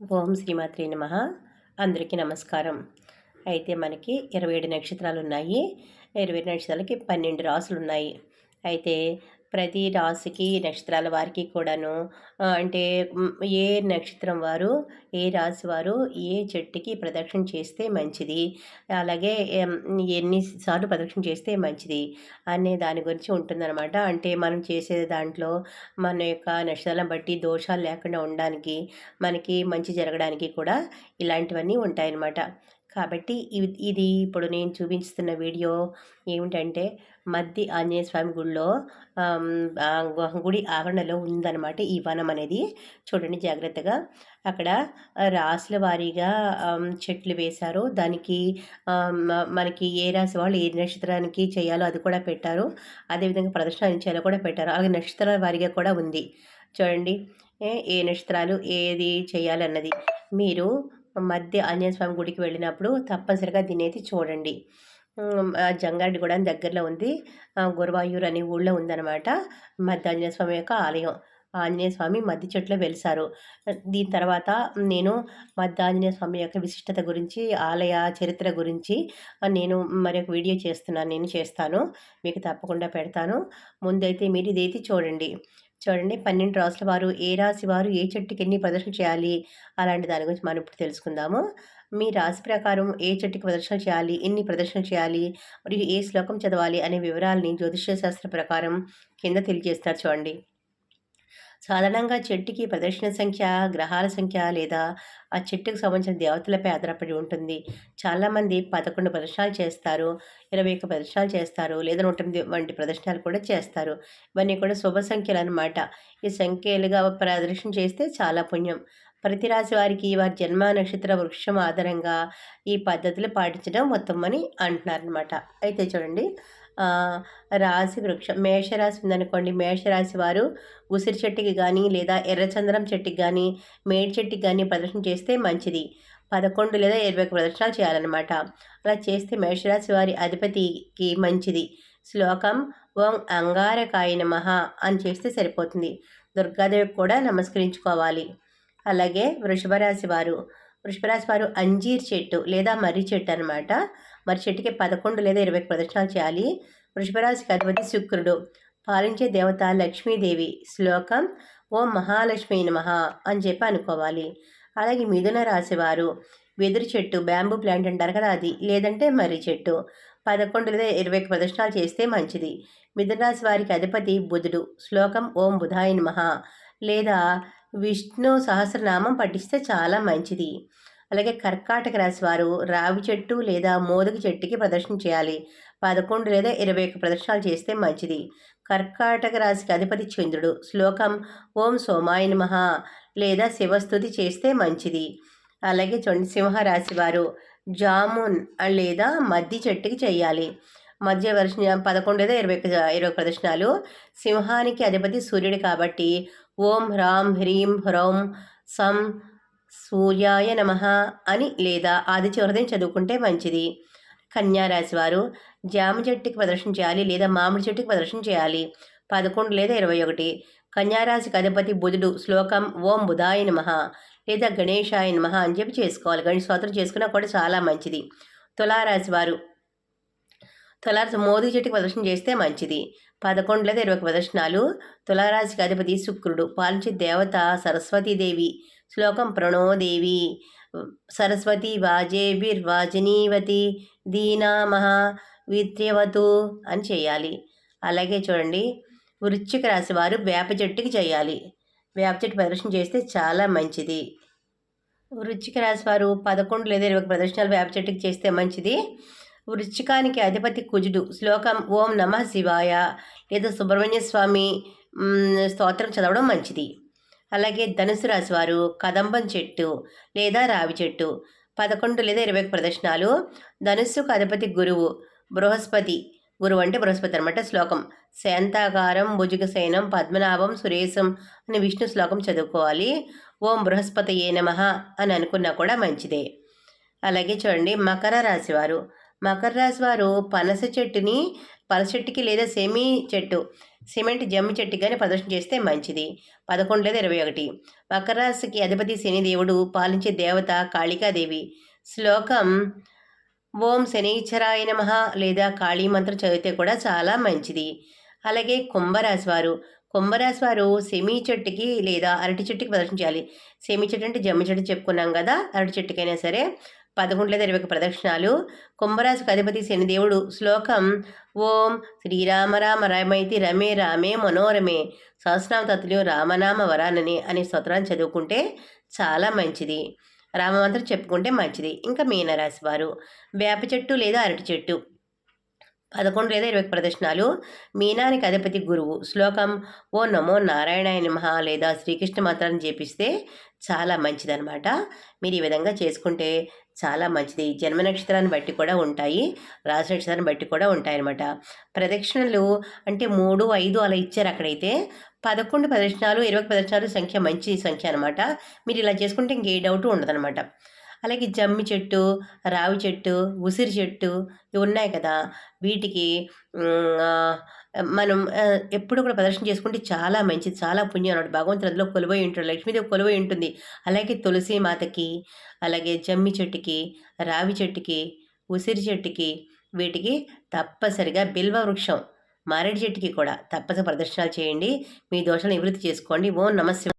ఓం శ్రీమాత్రి నమ. అందరికీ నమస్కారం. అయితే మనకి ఇరవై ఏడు నక్షత్రాలు ఉన్నాయి ఇరవై ఏడు నక్షత్రాలకి పన్నెండు రాసులు ఉన్నాయి అయితే ప్రతి రాశికి నక్షత్రాల వారికి కూడాను. అంటే ఏ నక్షత్రం వారు ఏ రాశి వారు ఏ చెట్టుకి ప్రదక్షిణ చేస్తే మంచిది? అలాగే ఎన్నిసార్లు ప్రదక్షిణ చేస్తే మంచిది? అనే దాని గురించి ఉంటుందన్నమాట. అంటే మనం చేసే దాంట్లో మన యొక్క నక్షత్రాలను బట్టి దోషాలు లేకుండా ఉండడానికి మనకి మంచి జరగడానికి కూడా ఇలాంటివన్నీ ఉంటాయన్నమాట. కాబట్టి ఇది ఇప్పుడు నేను చూపించుతున్న వీడియో ఏమిటంటే మద్ది ఆంజనేయ స్వామి గుడిలో గుడి ఆవరణలో ఉందన్నమాట ఈ వనం అనేది. చూడండి జాగ్రత్తగా. అక్కడ రాసుల వారీగా చెట్లు వేశారు. దానికి మనకి ఏ రాశి వాళ్ళు ఏ నక్షత్రానికి చేయాలో అది కూడా పెట్టారు. అదేవిధంగా ప్రదర్శన చేయాలో కూడా పెట్టారు. అలాగే నక్షత్రాల వారీగా కూడా ఉంది. చూడండి. ఏ నక్షత్రాలు ఏది చేయాలన్నది. మీరు మధ్య ఆంజనేయ స్వామి గుడికి వెళ్ళినప్పుడు తప్పనిసరిగా దీన్ని అయితే చూడండి జంగారెడ్డి కూడా దగ్గరలో ఉంది. ఆ, గురువాయూర్ అనే ఊళ్ళో ఉందన్నమాట. మధ్య ఆంజనేయ స్వామి యొక్క ఆలయం. ఆంజనేయ స్వామి మధ్య చెట్లో వెలిసారు. దీని తర్వాత నేను మధ్య ఆంజనేయ స్వామి యొక్క విశిష్టత గురించి ఆలయ చరిత్ర గురించి నేను మరి ఒక వీడియో చేస్తున్నాను. నేను చేస్తాను. మీకు తప్పకుండా పెడతాను. ముందైతే మీరు ఇదైతే చూడండి. చూడండి పన్నెండు రాసుల వారు ఏ రాశి వారు ఏ చెట్టుకి ఎన్ని ప్రదర్శన చేయాలి? అలాంటి దాని గురించి మనం ఇప్పుడు తెలుసుకుందాము. మీ రాశి ప్రకారం ఏ చెట్టుకి ప్రదర్శన చేయాలి? ఎన్ని ప్రదర్శన చేయాలి? మరియు ఏ శ్లోకం చదవాలి? అనే వివరాలని జ్యోతిష్య శాస్త్ర ప్రకారం కింద తెలియజేస్తారు చూడండి. సాధారణంగా చెట్టుకి ప్రదర్శన సంఖ్య గ్రహాల సంఖ్య లేదా ఆ చెట్టుకు సంబంధించిన దేవతలపై ఆధారపడి ఉంటుంది. చాలామంది పదకొండు ప్రదర్శనలు చేస్తారు ఇరవై ఒక్క ప్రదర్శనలు చేస్తారు లేదా నూట ఎనిమిది వంటి ప్రదర్శనలు కూడా చేస్తారు. ఇవన్నీ కూడా శుభ సంఖ్యలు అనమాట ఈ సంఖ్యలుగా ప్రదర్శన చేస్తే చాలా పుణ్యం. ప్రతి రాశి వారికి వారి జన్మ నక్షత్ర వృక్షం ఆధారంగా ఈ పద్ధతులు పాటించడం ఉత్తమని అంటున్నారనమాట అయితే చూడండి రాశి వృక్షం. మేషరాశి ఉందనుకోండి. మేషరాశి వారు ఉసిరి చెట్టుకి కానీ లేదా ఎర్రచందనం చెట్టుకి కానీ మేడి చెట్టుకి కానీ ప్రదర్శన చేస్తే మంచిది. పదకొండు లేదా ఇరవై ఒక ప్రదర్శనలు చేయాలన్నమాట. అలా చేస్తే మేషరాశి వారి అధిపతికి మంచిది. శ్లోకం ఓం అంగారకాయ నమః అని చేస్తే సరిపోతుంది. దుర్గాదేవికి కూడా నమస్కరించుకోవాలి. అలాగే వృషభ రాశి వారు. వృషభరాశి వారు అంజీర్ చెట్టు లేదా మర్రి చెట్టు అనమాట మరి చెట్టుకి పదకొండు లేదా ఇరవై ప్రదర్శనలు చేయాలి. వృషభరాశికి అధిపతి శుక్రుడు. పాలించే దేవత లక్ష్మీదేవి. శ్లోకం ఓం మహాలక్ష్మి నమః అని చెప్పి అనుకోవాలి. అలాగే మిథున రాశివారు వెదురు చెట్టు బ్యాంబూ ప్లాంట్ అంటారు కదా అది. లేదంటే మర్రి చెట్టు. పదకొండు లేదా ఇరవై ప్రదర్శనలు చేస్తే మంచిది. మిథున రాశి వారికి అధిపతి బుధుడు. శ్లోకం ఓం బుధాయ నమః. లేదా విష్ణు సహస్రనామం పఠిస్తే చాలా మంచిది. అలాగే కర్కాటక రాశి వారు రావి చెట్టు లేదా మోదక చెట్టుకి ప్రదర్శన చేయాలి. పదకొండు లేదా ఇరవై ఒక్క ప్రదర్శనలు చేస్తే మంచిది. కర్కాటక రాశికి అధిపతి చంద్రుడు. శ్లోకం ఓం సోమాయ నమః లేదా శివస్థుతి చేస్తే మంచిది. అలాగే చూడండి సింహరాశి వారు జామున్ లేదా మద్ది చెట్టుకి చేయాలి. మధ్య వర్ష పదకొండు లేదా ఇరవై ఒక- ఇరవై ప్రదర్శనలు. సింహానికి అధిపతి సూర్యుడు కాబట్టి ఓం హ్రాం హ్రీం హ్రౌం సం సూర్యాయ నమ అని లేదా ఆది చివరిదని చదువుకుంటే మంచిది. కన్యారాశి వారు జామ చెట్టుకి ప్రదర్శన చేయాలి లేదా మామిడి చెట్టుకి ప్రదర్శన చేయాలి. పదకొండు లేదా ఇరవై ఒకటి. కన్యారాశికి అధిపతి బుధుడు శ్లోకం ఓం బుధాయ నమ లేదా గణేశాయ నమ అని చెప్పి చేసుకోవాలి. గణేష్ స్తోత్రం చేసుకున్నా కూడా చాలా మంచిది. తులారాశి వారు తులారాశి మోదీ చెట్టుకి ప్రదర్శన చేస్తే మంచిది. పదకొండు లేదా ఇరవై ప్రదర్శనాలు. తులారాశికి అధిపతి శుక్రుడు పాలించే దేవత సరస్వతీదేవి శ్లోకం ప్రణోదేవి సరస్వతి వాజేభిర్వాజనీవతి దీనామహ విత్ర్యవతు అని చేయాలి. అలాగే చూడండి వృశ్చిక రాశి వారు వేప చెట్టుకి చేయాలి. వేప చెట్టు ప్రదర్శన చేస్తే చాలా మంచిది. వృశ్చిక రాశి వారు పదకొండు లేదా ఇరవై ప్రదర్శనలు వేప చెట్టుకి చేస్తే మంచిది. వృశ్చికానికి అధిపతి కుజుడు. శ్లోకం ఓం నమ శివాయ. లేదా సుబ్రహ్మణ్య స్వామి స్తోత్రం చదవడం మంచిది. అలాగే ధనుసు రాశి వారు కదంబం చెట్టు లేదా రావి చెట్టు. పదకొండు లేదా ఇరవై ఒక ప్రదర్శనలు. ధనుస్సుకు అధిపతి గురువు బృహస్పతి. గురువు అంటే బృహస్పతి అనమాట శ్లోకం. శాంతాకారం భుజగశయనం పద్మనాభం సురేశం అని విష్ణు శ్లోకం చదువుకోవాలి. ఓం బృహస్పతి ఏ నమః అని అనుకున్నా కూడా మంచిదే. అలాగే చూడండి మకర రాశివారు. మకర రాశి వారు పనస చెట్టుని పరచెట్టుకి చెట్టుకి లేదా సెమీ చెట్టు సిమెంట్ జమ్మి చెట్టు కానీ ప్రదర్శన చేస్తే మంచిది. పదకొండు లేదా ఇరవై ఒకటి. మకర రాశికి అధిపతి శనిదేవుడు పాలించే దేవత కాళికాదేవి. శ్లోకం ఓం శనీశ్వరాయ నమ లేదా కాళీ మంత్రం చదివితే కూడా చాలా మంచిది. అలాగే కుంభరాశి వారు. కుంభరాశి వారు సెమీ చెట్టుకి లేదా అరటి చెట్టుకి ప్రదర్శించాలి. సెమీ చెట్టు అంటే జమ్మి చెట్టు చెప్పుకున్నాం కదా అరటి చెట్టుకైనా సరే పదకొండు లేదా ఇరవై ప్రదక్షిణాలు. కుంభరాశికి అధిపతి శనిదేవుడు శ్లోకం ఓం శ్రీరామ రామ రమైతి రమే రామే మనోరమే. సహస్రనామ తత్తులు రామనామ వరానని అనే స్తోత్రాన్ని చదువుకుంటే చాలా మంచిది. రామమంత్రం చెప్పుకుంటే మంచిది. ఇంకా మీనరాశి వారు. వేప చెట్టు లేదా అరటి చెట్టు. పదకొండు లేదా ఇరవై ప్రదర్శనాలు మీనానికి అధిపతి గురువు. శ్లోకం ఓ నమో నారాయణాయ నమః లేదా శ్రీకృష్ణ మంత్రాన్ని చేపిస్తే చాలా మంచిదన్నమాట. మీరు ఈ విధంగా చేసుకుంటే చాలా మంచిది. జన్మ నక్షత్రాన్ని బట్టి కూడా ఉంటాయి. రాశి నక్షత్రాన్ని బట్టి కూడా ఉంటాయన్నమాట. ప్రదక్షిణలు అంటే మూడు ఐదు అలా ఇచ్చారు అక్కడైతే. పదకొండు ప్రదక్షిణాలు ఇరవై ప్రదక్షిణాలు సంఖ్య మంచి సంఖ్య అనమాట మీరు ఇలా చేసుకుంటే ఇంకే డౌట్ ఉండదన్నమాట. అలాగే జమ్మి చెట్టు రావి చెట్టు ఉసిరి చెట్టు ఇవి ఉన్నాయి కదా. వీటికి మనం ఎప్పుడు కూడా ప్రదర్శన చేసుకుంటే చాలా మంచిది చాలా పుణ్యం అన్నమాట. భగవంతుడు అందులో కొలువై ఉంటాడు లక్ష్మీదేవి కొలువై ఉంటుంది. అలాగే తులసి మాతకి అలాగే జమ్మి చెట్టుకి రావి చెట్టుకి ఉసిరి చెట్టుకి వీటికి తప్పనిసరిగా బిల్వ వృక్షం మారేడు చెట్టుకి కూడా తప్పక ప్రదర్శనలు చేయండి. మీ దోషాలను నివృత్తి చేసుకోండి. ఓం నమస్య